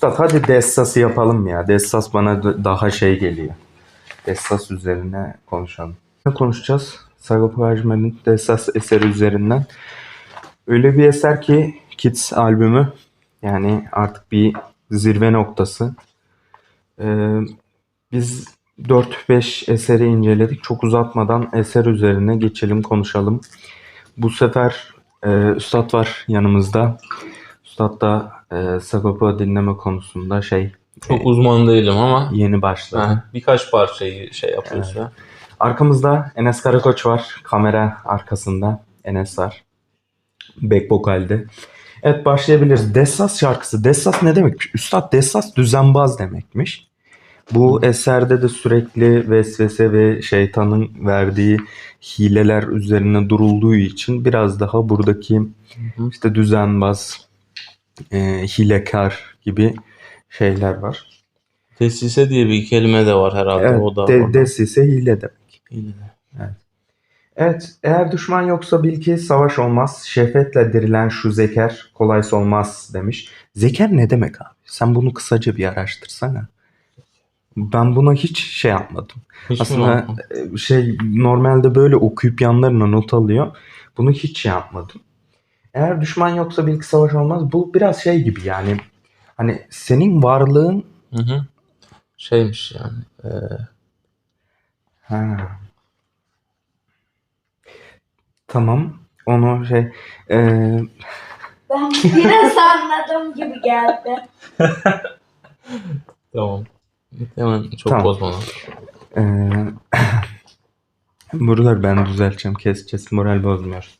Üstad hadi Dessas'ı yapalım ya. Dessas bana daha şey geliyor. Dessas üzerine konuşalım. Ne konuşacağız? Sagopa Kajmer'in Dessas eseri üzerinden. Öyle bir eser ki Kids albümü yani artık bir zirve noktası. Ee, biz 4-5 eseri inceledik. Çok uzatmadan eser üzerine geçelim konuşalım. Bu sefer e, Üstad var yanımızda. Üstad da e, Sagopa dinleme konusunda şey Çok uzman değilim ama yeni başladı. ha, birkaç parçayı şey yapıyoruz ya. Arkamızda Enes Karakoç var. Kamera arkasında Enes var. Back vokalde. Evet başlayabiliriz. Dessas şarkısı. Dessas ne demek? Üstad Dessas düzenbaz demekmiş. Bu eserde de sürekli vesvese ve şeytanın verdiği hileler üzerine durulduğu için biraz daha buradaki işte düzenbaz, e, hilekar gibi şeyler var. Tesise diye bir kelime de var herhalde. Evet, o da de, orada. desise hile demek. Yine. Evet, eğer düşman yoksa bil ki savaş olmaz. Şehvetle dirilen şu zeker kolaysa olmaz demiş. Zeker ne demek abi? Sen bunu kısaca bir araştırsana. Ben buna hiç şey yapmadım. Hiç Aslında e, şey normalde böyle okuyup yanlarına not alıyor. Bunu hiç şey yapmadım. Eğer düşman yoksa ki savaş olmaz. Bu biraz şey gibi yani. Hani senin varlığın Hı hı. Şeymiş yani. e, Ha. Tamam. Onu şey e, Ben biraz anladım gibi geldi. tamam. Hemen çok Tamam. bozma. Ee, buraları ben düzelteceğim. Keseceğiz. Moral bozmuyor.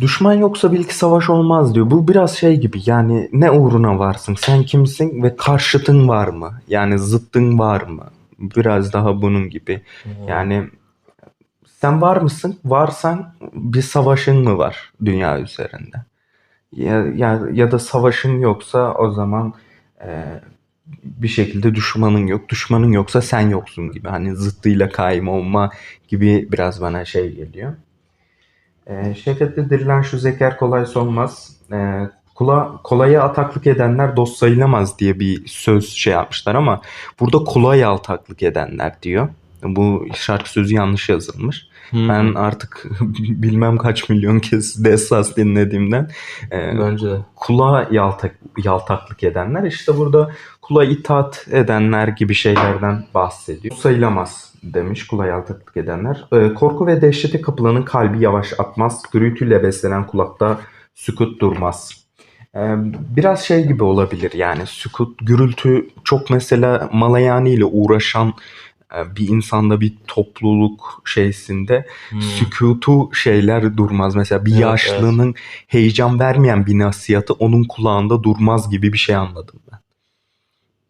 Düşman yoksa bil ki savaş olmaz diyor. Bu biraz şey gibi yani ne uğruna varsın? Sen kimsin ve karşıtın var mı? Yani zıttın var mı? Biraz daha bunun gibi. Yani sen var mısın? Varsan bir savaşın mı var dünya üzerinde? Ya, ya, ya da savaşın yoksa o zaman e, bir şekilde düşmanın yok. Düşmanın yoksa sen yoksun gibi. Hani zıttıyla kaim olma gibi biraz bana şey geliyor. E, dirilen şu zeker kolay olmaz. E, kula, kolaya ataklık edenler dost sayılamaz diye bir söz şey yapmışlar ama burada kolay altaklık edenler diyor. Bu şarkı sözü yanlış yazılmış. Hı. Ben artık bilmem kaç milyon kez Dessas dinlediğimden e, Bence de. kula yaltak, yaltaklık edenler işte burada kula itaat edenler gibi şeylerden bahsediyor. Bu sayılamaz demiş kula yaltaklık edenler. Ee, korku ve dehşete kapılanın kalbi yavaş atmaz. Gürültüyle beslenen kulakta sükut durmaz. Ee, biraz şey gibi olabilir yani sükut, gürültü çok mesela malayani ile uğraşan e, bir insanda bir topluluk şeysinde Hmm. sükutu şeyler durmaz. Mesela bir Evet, yaşlının heyecan vermeyen bir nasihatı onun kulağında durmaz gibi bir şey anladım.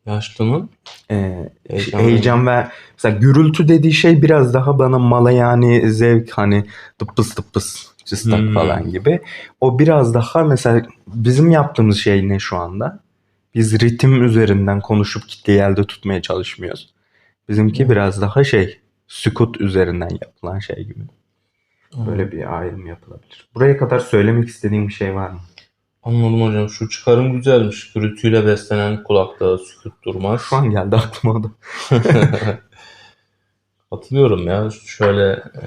Yaşlının Ee, Heyecan heyecan, ver mesela gürültü dediği şey biraz daha bana malayani zevk hani tıppıs tıppıs cıstak Hmm. falan gibi. O biraz daha mesela bizim yaptığımız şey ne şu anda? Biz ritim üzerinden konuşup kitleyi elde tutmaya çalışmıyoruz. Bizimki Hmm. biraz daha şey sükut üzerinden yapılan şey gibi. Böyle bir ayrım yapılabilir. Buraya kadar söylemek istediğim bir şey var mı? Anladım hocam. Şu çıkarım güzelmiş. Gürültüyle beslenen kulakta sükut durmaz. Şu an geldi aklıma da. Hatırlıyorum ya. Şöyle e,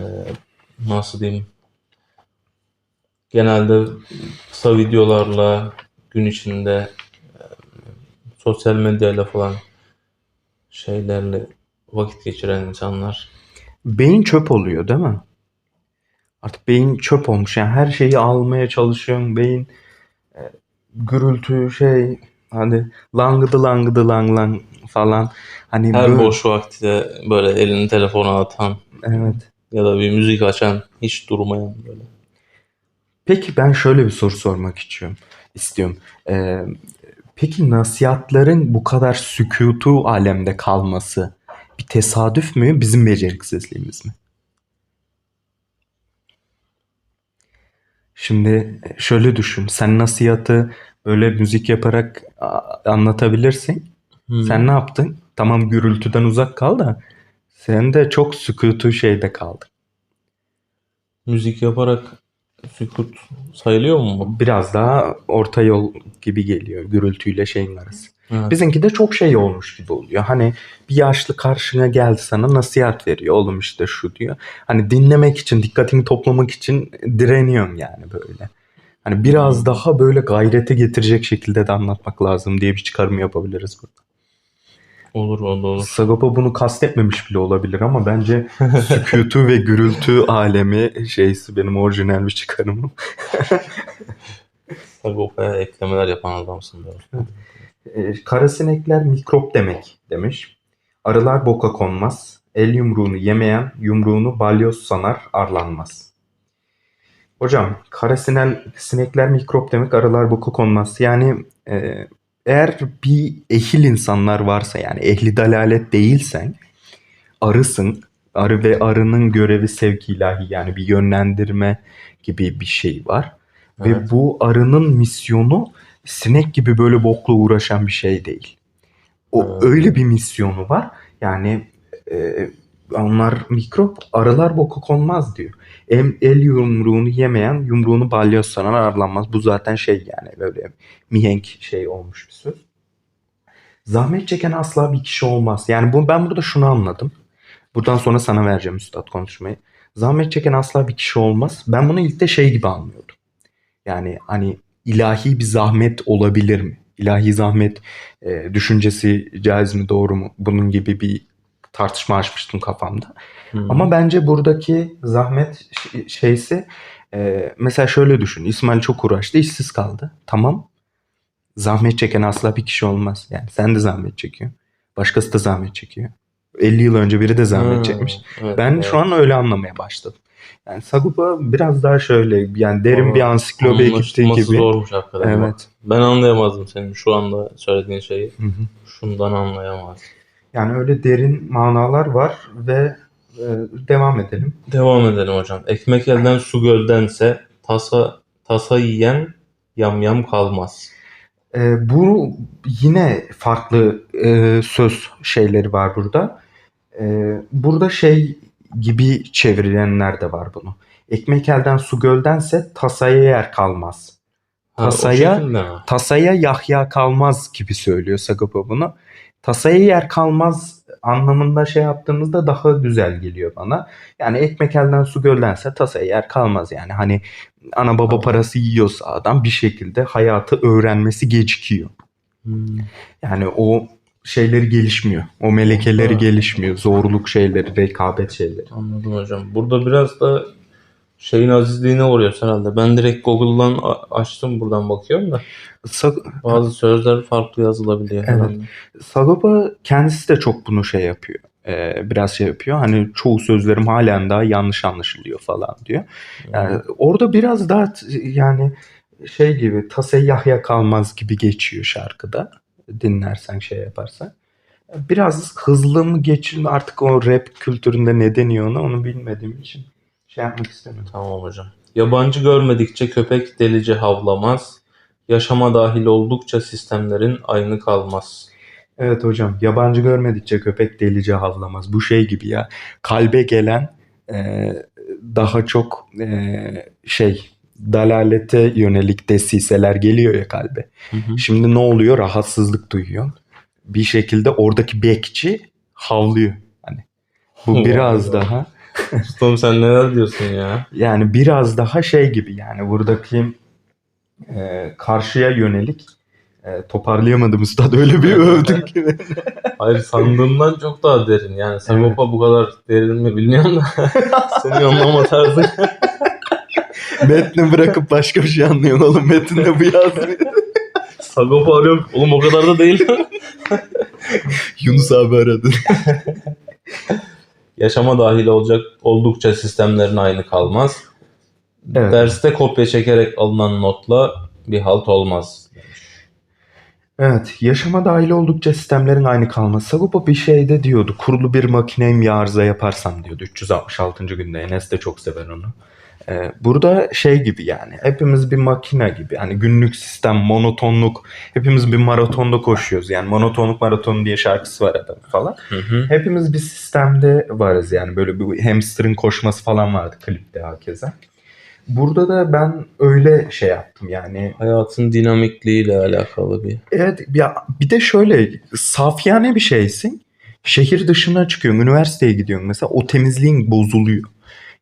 nasıl diyeyim. Genelde kısa videolarla gün içinde e, sosyal medyayla falan şeylerle vakit geçiren insanlar. Beyin çöp oluyor değil mi? Artık beyin çöp olmuş. Yani her şeyi almaya çalışıyorsun. Beyin gürültü şey hani langıdı langıdı lang lang falan. Hani Her böyle- boş vakti böyle elini telefona atan Evet. ya da bir müzik açan hiç durmayan böyle. Peki ben şöyle bir soru sormak istiyorum. istiyorum. Ee, peki nasihatların bu kadar sükutu alemde kalması bir tesadüf mü, bizim beceriksizliğimiz mi? Şimdi şöyle düşün. Sen nasihatı böyle müzik yaparak anlatabilirsin. Hmm. Sen ne yaptın? Tamam gürültüden uzak kal da sen de çok sükutu şeyde kaldın. müzik yaparak Sükut sayılıyor mu? Biraz daha orta yol gibi geliyor gürültüyle şeyin arası. Evet. Bizimki de çok şey olmuş gibi oluyor. Hani bir yaşlı karşına geldi sana nasihat veriyor. Oğlum işte şu diyor. Hani dinlemek için, dikkatini toplamak için direniyorum yani böyle. Hani biraz daha böyle gayrete getirecek şekilde de anlatmak lazım diye bir çıkarım yapabiliriz burada. Olur olur olur. Sagopa bunu kastetmemiş bile olabilir ama bence sükutu ve gürültü alemi şeysi benim orijinal bir çıkarımım. Sagopa'ya eklemeler yapan adamsın böyle. E, karasinekler mikrop demek demiş. Arılar boka konmaz. El yumruğunu yemeyen yumruğunu balyoz sanar arlanmaz. Hocam karasinel sinekler mikrop demek arılar boka konmaz. Yani e, eğer bir ehil insanlar varsa yani ehli dalalet değilsen arısın. Arı ve arının görevi sevki ilahi yani bir yönlendirme gibi bir şey var. Ve Evet. bu arının misyonu sinek gibi böyle bokla uğraşan bir şey değil. O Evet. öyle bir misyonu var. Yani e, onlar mikrop, arılar boka konmaz diyor. El, el yumruğunu yemeyen yumruğunu balyoz sanan arlanmaz. Bu zaten şey yani böyle mihenk şey olmuş bir söz. Zahmet çeken asla bir kişi olmaz. Yani bu, ben burada şunu anladım. Buradan sonra sana vereceğim üstad konuşmayı. Zahmet çeken asla bir kişi olmaz. Ben bunu ilk de şey gibi anlıyordum. Yani hani ilahi bir zahmet olabilir mi? İlahi zahmet e, düşüncesi caiz mi doğru mu? Bunun gibi bir tartışma açmıştım kafamda. Hı. Ama bence buradaki zahmet şeysi e, mesela şöyle düşün. İsmail çok uğraştı, işsiz kaldı. Tamam. Zahmet çeken asla bir kişi olmaz. Yani sen de zahmet çekiyor. Başkası da zahmet çekiyor. 50 yıl önce biri de zahmet Hı, çekmiş. evet, Ben evet. şu an öyle anlamaya başladım. Yani Sagopa biraz daha şöyle yani derin Ama bir ansiklopediye gittiği gibi. zormuş hakikaten. Evet. Ben anlayamazdım senin şu anda söylediğin şeyi. Hı hı. Şundan anlayamazdım. Yani öyle derin manalar var ve e, devam edelim. Devam edelim hocam. Ekmek elden su göldense tasa tasa yiyen yamyam kalmaz. E, bu yine farklı e, söz şeyleri var burada. E, burada şey gibi çevrilenler de var bunu. Ekmek elden su göldense tasaya yer kalmaz. Ha, Tasaya- mi? Tasaya Yahya kalmaz gibi söylüyor Sagopa bunu. Tasaya yer kalmaz anlamında şey yaptığımızda daha güzel geliyor bana. Yani ekmek elden su göldense tasaya yer kalmaz yani. Hani ana baba parası yiyorsa adam bir şekilde hayatı öğrenmesi gecikiyor. Hmm. Yani o şeyleri gelişmiyor. O melekeleri Ha. gelişmiyor. Zorluk şeyleri, rekabet şeyleri. Anladım hocam. Burada biraz da şeyin azizliğine uğruyoruz herhalde. Ben direkt Google'dan açtım buradan bakıyorum da Sa- bazı sözler farklı yazılabiliyor Evet. herhalde. Sagopa kendisi de çok bunu şey yapıyor. Ee, biraz şey yapıyor. Hani çoğu sözlerim halen daha yanlış anlaşılıyor falan diyor. Yani orada biraz daha yani şey gibi Tase Yahya kalmaz gibi geçiyor şarkıda. Dinlersen şey yaparsan. Biraz hızlı mı geçiyor artık o rap kültüründe ne deniyor ona onu bilmediğim için şey yapmak istemiyorum. Tamam hocam. Yabancı görmedikçe köpek delice havlamaz. Yaşama dahil oldukça sistemlerin aynı kalmaz. Evet hocam yabancı görmedikçe köpek delice havlamaz. Bu şey gibi ya kalbe gelen e, daha çok e, şey dalalete yönelik desiseler geliyor ya kalbe. Hı hı. Şimdi ne oluyor? Rahatsızlık duyuyor. Bir şekilde oradaki bekçi havlıyor. Hani bu biraz daha Ustam sen neler diyorsun ya? yani biraz daha şey gibi yani buradaki e, karşıya yönelik e, toparlayamadım üstad öyle bir övdüm ki. Hayır sandığımdan çok daha derin. Yani Sagopa bu kadar derin mi bilmiyorum da senin anlama tarzın. Metni bırakıp başka bir şey anlıyorsun oğlum. Metinde bu yazmıyor. Sagopa arıyorum. Oğlum o kadar da değil. Yunus abi aradı. Yaşama dahil olacak oldukça sistemlerin aynı kalmaz. Evet. Derste kopya çekerek alınan notla bir halt olmaz. Evet. Yaşama dahil oldukça sistemlerin aynı kalması. Sagopa bir şeyde diyordu. Kurulu bir makineyim ya arıza yaparsam diyordu. 366. günde. Enes de çok sever onu. Ee, burada şey gibi yani. Hepimiz bir makine gibi. Hani günlük sistem, monotonluk. Hepimiz bir maratonda koşuyoruz. Yani monotonluk maraton diye şarkısı var adam falan. Hı hı. Hepimiz bir sistemde varız yani böyle bir hamsterın koşması falan vardı klipte hakeza. burada da ben öyle şey yaptım yani. Hayatın dinamikliğiyle alakalı bir. Evet ya bir de şöyle safiyane bir şeysin. Şehir dışına çıkıyorsun, üniversiteye gidiyorsun mesela o temizliğin bozuluyor.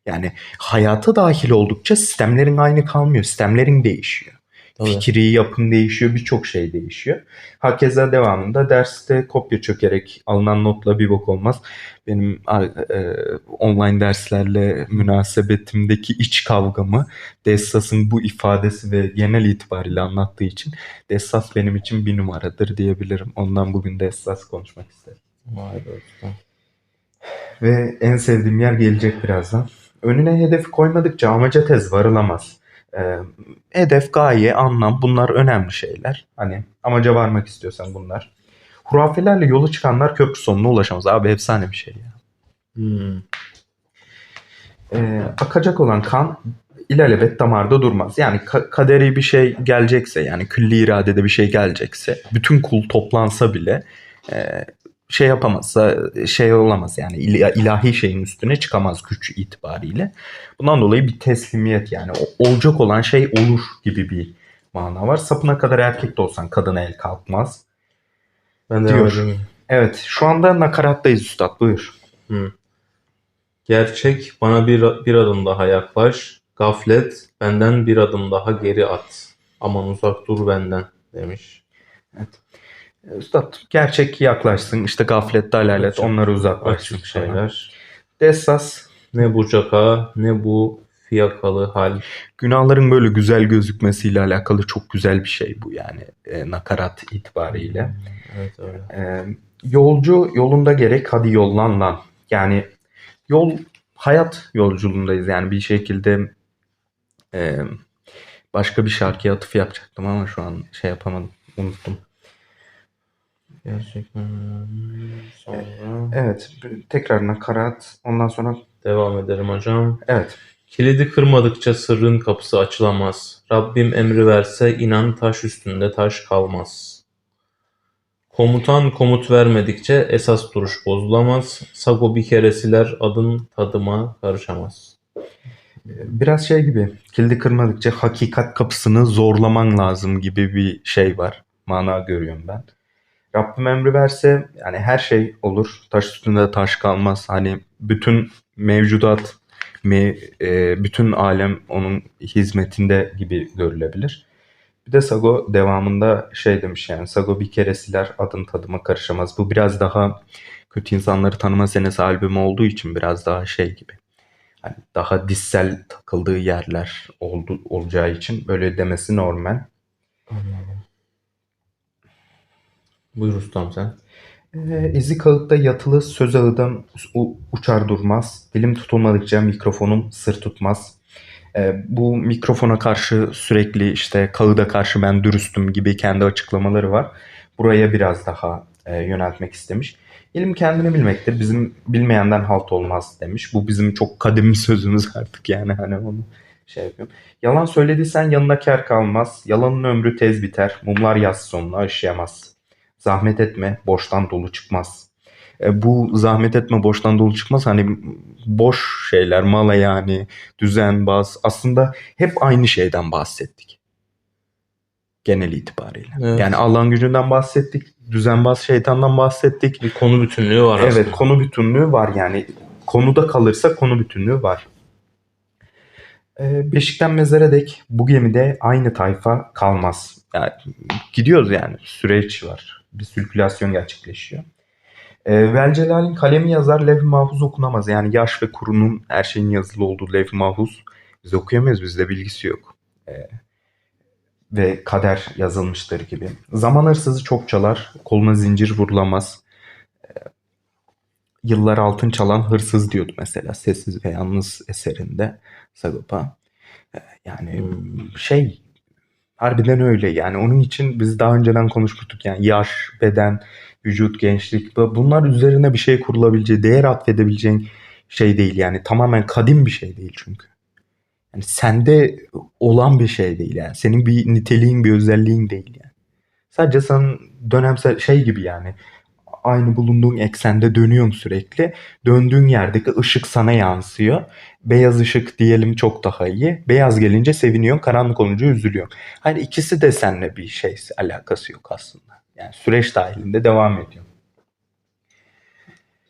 Yani hayata dahil oldukça sistemlerin aynı kalmıyor. Sistemlerin değişiyor. Tabii. Fikri yapın değişiyor, birçok şey değişiyor. Hakeza devamında derste kopya çökerek alınan notla bir bok olmaz. Benim e, online derslerle münasebetimdeki iç kavgamı Dessas'ın bu ifadesi ve genel itibariyle anlattığı için Dessas benim için bir numaradır diyebilirim. Ondan bugün Dessas konuşmak isterim. Vay be. Ve en sevdiğim yer gelecek birazdan. Önüne hedefi koymadıkça amaca tez varılamaz. Ee, hedef, gaye, anlam bunlar önemli şeyler. Hani amaca varmak istiyorsan bunlar. Hurafelerle yola çıkanlar köprü sonuna ulaşamaz. Abi efsane bir şey ya. Hmm. Ee, akacak olan kan ilelebet damarda durmaz. Yani ka- kaderi bir şey gelecekse yani külli iradede bir şey gelecekse bütün kul toplansa bile e, şey yapamazsa şey olamaz yani il- ilahi şeyin üstüne çıkamaz güç itibariyle. Bundan dolayı bir teslimiyet yani olacak olan şey olur gibi bir mana var. Sapına kadar erkek de olsan kadına el kalkmaz. Ben de Diyor. devam. Evet şu anda nakarattayız üstad buyur. Hı. Gerçek bana bir, bir adım daha yaklaş. Gaflet benden bir adım daha geri at. Aman uzak dur benden demiş. Üstad gerçek yaklaşsın işte gaflet dalalet Açık- onları uzaklaşsın Açık şeyler. şeyler. Dessas Ne bu caka ne bu fiyakalı hal. günahların böyle güzel gözükmesiyle alakalı çok güzel bir şey bu yani e, nakarat itibariyle. Evet öyle. E, yolcu yolunda gerek hadi yollan lan. Yani yol hayat yolculuğundayız yani bir şekilde e, başka bir şarkıya atıf yapacaktım ama şu an şey yapamadım unuttum. Gerçekten. Sonra Evet tekrar nakarat ondan sonra devam ederim hocam. evet Kilidi kırmadıkça sırrın kapısı açılamaz. Rabbim emri verse inan taş üstünde taş kalmaz. Komutan komut vermedikçe esas duruş bozulamaz. Sago bir keresiler adın tadıma karışamaz. biraz şey gibi kilidi kırmadıkça hakikat kapısını zorlaman lazım gibi bir şey var. Mana görüyorum ben. Rabbim emri verse yani her şey olur. Taş üstünde taş kalmaz. Hani bütün mevcudat, me, e, bütün alem onun hizmetinde gibi görülebilir. Bir de Sago devamında şey demiş yani Sago bir kere siler adın tadıma karışamaz. Bu biraz daha kötü insanları tanıma senesi albümü olduğu için biraz daha şey gibi. Hani daha dissel takıldığı yerler oldu, olacağı için böyle demesi normal. Anladım. Buyur ustam sen. Ee, izi kağıtta yatılı söz ağıdan uçar durmaz. Dilim tutulmadıkça mikrofonum sır tutmaz. Ee, bu mikrofona karşı sürekli işte kağıda karşı ben dürüstüm gibi kendi açıklamaları var. Buraya biraz daha e, yöneltmek istemiş. İlim kendini bilmektir. Bizim bilmeyenden halt olmaz demiş. Bu bizim çok kadim sözümüz artık yani hani onu şey yapıyorum. Yalan söylediysen yanına kar kalmaz. Yalanın ömrü tez biter. Mumlar yaz sonuna aşıyamaz. Zahmet etme, boştan dolu çıkmaz. E, bu zahmet etme, boştan dolu çıkmaz. Hani boş şeyler, mala yani, düzenbaz. Aslında hep aynı şeyden bahsettik. Genel itibariyle. Evet. Yani Allah'ın gücünden bahsettik, düzenbaz şeytandan bahsettik. Bir konu bütünlüğü var aslında. Evet, konu bütünlüğü var yani. Konuda kalırsa konu bütünlüğü var. E, Beşikten mezara dek bu gemide aynı tayfa kalmaz. Yani gidiyoruz yani. Süreç var. Bir sirkülasyon gerçekleşiyor. E, Velcelal'in kalemi yazar levh-i mahfuz okunamaz. Yani yaş ve kurunun her şeyin yazılı olduğu levh-i mahfuz. Biz okuyamayız. Bizde bilgisi yok. E, ve kader yazılmıştır gibi. Zaman hırsızı çok çalar. Koluna zincir vurulamaz. E, Yıllar altın çalan hırsız diyordu mesela. Sessiz ve Yalnız eserinde Sagopa. E, Yani Hmm. şey harbiden öyle yani onun için biz daha önceden konuşmuştuk yani yaş, beden, vücut, gençlik bu- bunlar üzerine bir şey kurulabileceği, değer atfedebileceğin şey değil yani tamamen kadim bir şey değil çünkü. Yani sende olan bir şey değil yani. Senin bir niteliğin, bir özelliğin değil yani. Sadece sen dönemsel şey gibi yani aynı bulunduğun eksende dönüyorsun sürekli. Döndüğün yerdeki ışık sana yansıyor. Beyaz ışık diyelim çok daha iyi. Beyaz gelince seviniyorsun, karanlık olunca üzülüyorsun. Hani ikisi de seninle bir şey alakası yok aslında. Yani süreç dahilinde devam ediyor.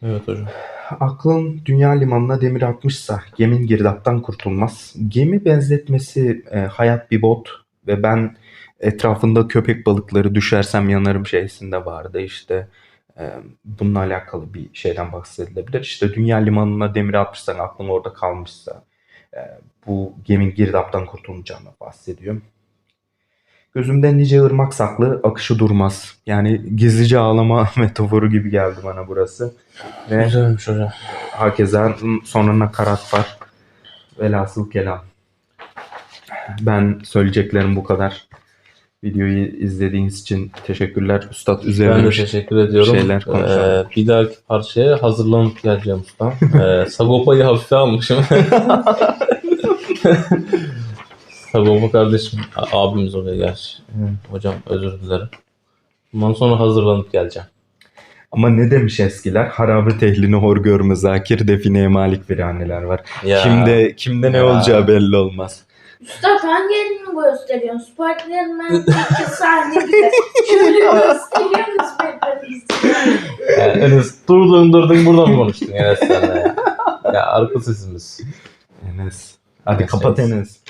Evet hocam. Aklın dünya limanına demir atmışsa gemin girdaptan kurtulmaz. Gemi benzetmesi e, hayat bir bot ve ben etrafında köpek balıkları düşersem yanarım şeysinde vardı işte. Bununla alakalı bir şeyden bahsedilebilir. İşte dünya limanına demir atmışsan aklın orada kalmışsa bu gemin girdaptan kurtulacağını bahsediyor. Gözümden nice ırmak saklı, akışı durmaz. Yani gizlice ağlama metaforu gibi geldi bana burası. Ve Güzelmiş hocam. Hakeza sonra nakarat var. Velhasıl kelam. Ben söyleyeceklerim bu kadar. Videoyu izlediğiniz için teşekkürler. Üstad Ben üzerine de bir şey- teşekkür ediyorum. şeyler konuşalım. Ee, bir dahaki parçaya hazırlanıp geleceğim usta. Ee, Sagopa'yı hafife almışım. Sagopa kardeşim, abimiz oluyor gerçi. Hocam özür dilerim. Bundan sonra hazırlanıp geleceğim. Ama ne demiş eskiler? Harabe tehlini hor görme zakir defineye malik bir anneler var. Ya, Kimde kimde ne Ya. olacağı belli olmaz. Üstad hangi elini gösteriyorsun? Spiderman iki sahne gibi. Şöyle gösteriyorsunuz birbirinizi. Yani Enes durdun durdun buradan konuştun Enes senle ya. Ya arka sesimiz. Enes. Hadi Enes, kapat Enes. Enes.